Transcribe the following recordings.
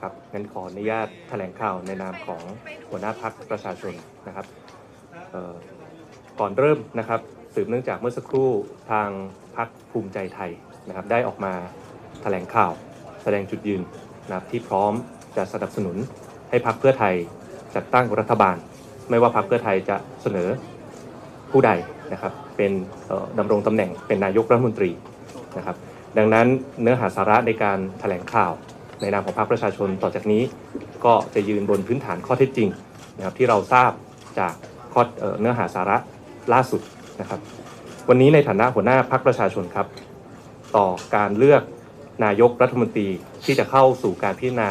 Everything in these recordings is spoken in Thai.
ครับงั้นขออนุญาตแถลงข่าวในนามของหัวหน้าพักประชาชนนะครับก่อนเริ่มนะครับสืบเนื่องจากเมื่อสักครู่ทางพักภูมิใจไทยนะครับได้ออกมาแถลงข่าวแสดงจุดยืนนะครับที่พร้อมจะสนับสนุนให้พักเพื่อไทยจัดตั้งรัฐบาล ไม่ว่าพักเพื่อไทยจะเสนอผู้ใดนะครับเป็นเอ่อดำรงตำแหน่งเป็นนายกรัฐมนตรีนะครับดังนั้นเนื้อหาสาระในการแถลงข่าว ในนามของพรรคประชาชนต่อจากนี้ ก็จะยืนบนพื้นฐานข้อเท็จจริงนะครับที่เราทราบจากข้อเนื้อหาสาระล่าสุดนะครับวันนี้ในฐานะหัวหน้าพรรคประชาชนครับ ต่อการเลือกนายกรัฐมนตรีที่จะเข้าสู่การพิจารณา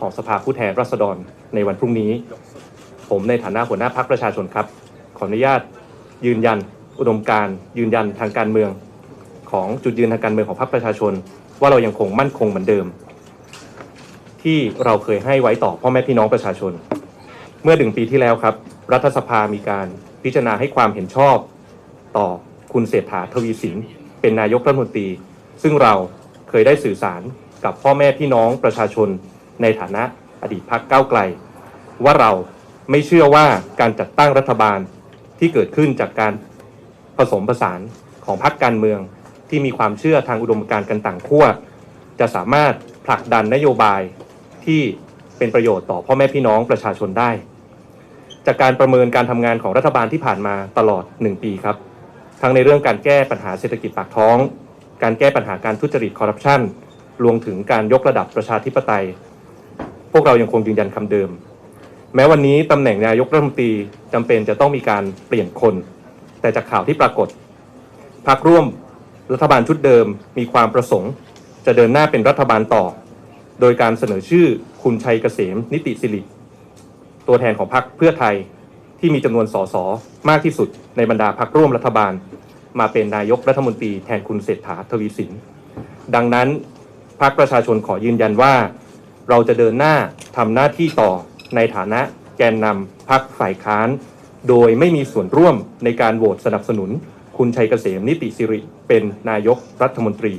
ของสภาผู้แทนราษฎรในวันพรุ่งนี้ ผมในฐานะหัวหน้าพรรคประชาชนครับ ขออนุญาตยืนยันอุดมการยืนยันทางการเมือง ของจุดยืนทางการเมืองของพรรคประชาชน ว่าเรายังคงมั่นคงเหมือนเดิม ที่เราเคยให้ไว้ต่อพ่อแม่พี่น้องประชาชน เมื่อหนึ่งปีที่แล้วครับ รัฐสภามีการพิจารณาให้ความเห็นชอบ ต่อคุณเศรษฐาทวีสินเป็นนายกรัฐมนตรี ซึ่งเราเคยได้สื่อสารกับพ่อแม่พี่น้องประชาชน ในฐานะอดีตพักเก้าไกล ว่าเราไม่เชื่อว่าการจัดตั้งรัฐบาลที่เกิดขึ้นจากการผสมผสานของพรรคการเมือง ที่มีความเชื่อทางอุดมการณ์กันต่างขั้วจะสามารถผลักดันนโยบาย ที่เป็นประโยชน์ต่อพ่อแม่พี่น้องประชาชนได้ จากการประเมินการทำงานของรัฐบาลที่ผ่านมาตลอด 1 ปีครับ ทั้งในเรื่องการแก้ปัญหาเศรษฐกิจปากท้อง การแก้ปัญหาการทุจริตคอร์รัปชันรวมถึงการยกระดับประชาธิปไตย พวกเรายังคงยืนยันคำเดิม แม้วันนี้ตำแหน่งนายกรัฐมนตรีจำเป็นจะต้องมีการเปลี่ยนคน แต่จากข่าวที่ปรากฏพักร่วมรัฐบาลชุดเดิมมีความประสงค์ จะเดินหน้าเป็นรัฐบาลต่อ โดยการเสนอชื่อคุณชัยเกษมนิติสิริตัวแทนของพรรคเพื่อไทยที่มีจำนวนสสมากที่สุดในบรรดาพรรคร่วมรัฐบาล มาเป็นนายกรัฐมนตรีแทนคุณเศรษฐาทวีสิน ดังนั้นพรรคประชาชนขอยืนยันว่า เราจะเดินหน้าทำหน้าที่ต่อในฐานะแกนนำพรรคฝ่ายค้าน โดยไม่มีส่วนร่วมในการโหวตสนับสนุน คุณชัยเกษมนิติสิริเป็นนายกรัฐมนตรี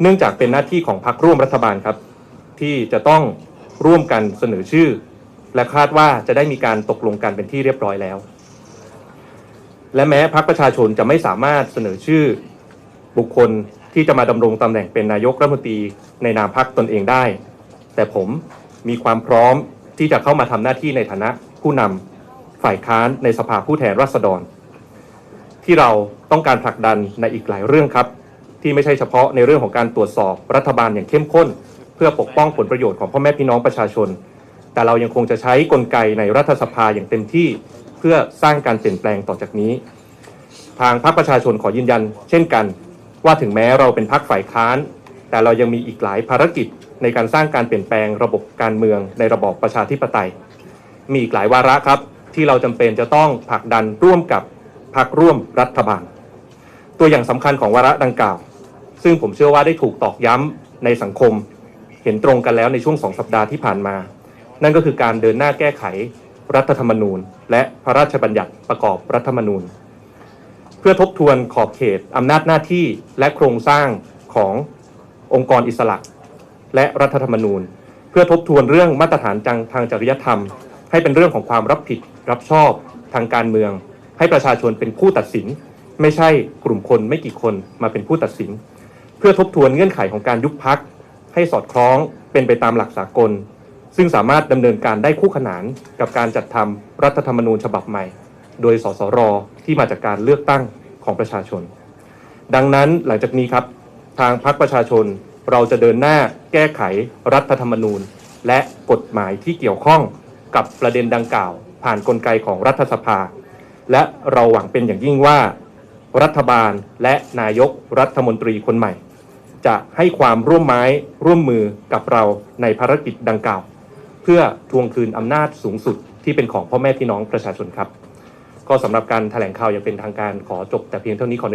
เนื่องจากเป็นหน้าที่ของพรรคร่วมรัฐบาลครับ ที่จะต้องร่วมกันเสนอชื่อ และคาดว่าจะได้มีการตกลงกันเป็นที่เรียบร้อยแล้ว และแม้พรรคประชาชนจะไม่สามารถเสนอชื่อบุคคลที่จะมาดำรงตำแหน่งเป็นนายกรัฐมนตรีในนามพรรคตนเองได้ แต่ผมมีความพร้อมที่จะเข้ามาทำหน้าที่ในฐานะผู้นำฝ่ายค้านในสภาผู้แทนราษฎร ที่เราต้องการผลักดันในอีกหลายเรื่องครับ ที่ไม่ใช่เฉพาะในเรื่องของการตรวจสอบรัฐบาลอย่างเข้มข้น เพื่อปกป้องผลประโยชน์ของพ่อแม่พี่น้องประชาชน แต่เรายังคงจะใช้กลไกในรัฐสภาอย่างเต็มที่เพื่อสร้างการเปลี่ยนแปลงต่อจากนี้ ทางพรรคประชาชนขอยืนยัน เช่นกัน ว่าถึงแม้เราเป็นพรรคฝ่ายค้าน แต่เรายังมีอีกหลายภารกิจในการสร้างการเปลี่ยนแปลงระบบการเมืองในระบอบประชาธิปไตย มีอีกหลายวาระครับ ที่เราจำเป็นจะต้องผลักดันร่วมกับพรรคร่วมรัฐบาล ตัวอย่างสำคัญของวาระดังกล่าว ซึ่งผมเชื่อว่าได้ถูกตอกย้ำในสังคม เห็นตรงกันแล้วในช่วงสองสัปดาห์ที่ผ่านมา นั่นก็คือการเดินหน้าแก้ไขรัฐธรรมนูญ และพระราชบัญญัติประกอบรัฐธรรมนูญ เพื่อทบทวนขอบเขตอำนาจหน้าที่และโครงสร้างขององค์กรอิสระ และรัฐธรรมนูญ เพื่อทบทวนเรื่องมาตรฐานจังทางจริยธรรม ให้เป็นเรื่องของความรับผิดรับชอบทางการเมือง ให้ประชาชนเป็นผู้ตัดสิน ไม่ใช่กลุ่มคนไม่กี่คนมาเป็นผู้ตัดสิน เพื่อทบทวนเงื่อนไขของการยุบพัก ให้สอดคล้องเป็นไปตามหลักสากล ซึ่งสามารถดำเนินการได้คู่ขนานกับการจัดทำรัฐธรรมนูญฉบับใหม่ โดยสสรที่มาจากการเลือกตั้งของประชาชน ดังนั้นหลังจากนี้ครับ ทางพรรคประชาชนเราจะเดินหน้าแก้ไขรัฐธรรมนูญ และกฎหมายที่เกี่ยวข้องกับประเด็นดังกล่าว ผ่านนกลไกของรัฐสภา และเราหวังเป็นอย่างยิ่งว่า รัฐบาลและนายกรัฐมนตรีคนใหม่ จะให้ความร่วมไม้ร่วมมือกับเราในภารกิจดังกล่าว เพื่อทวงคืนอำนาจสูงสุดที่เป็นของพ่อแม่พี่น้องประชาชนครับ ก็สำหรับการแถลงข่าวอย่างเป็นทางการขอจบแต่เพียงเท่านี้ขออนุญาต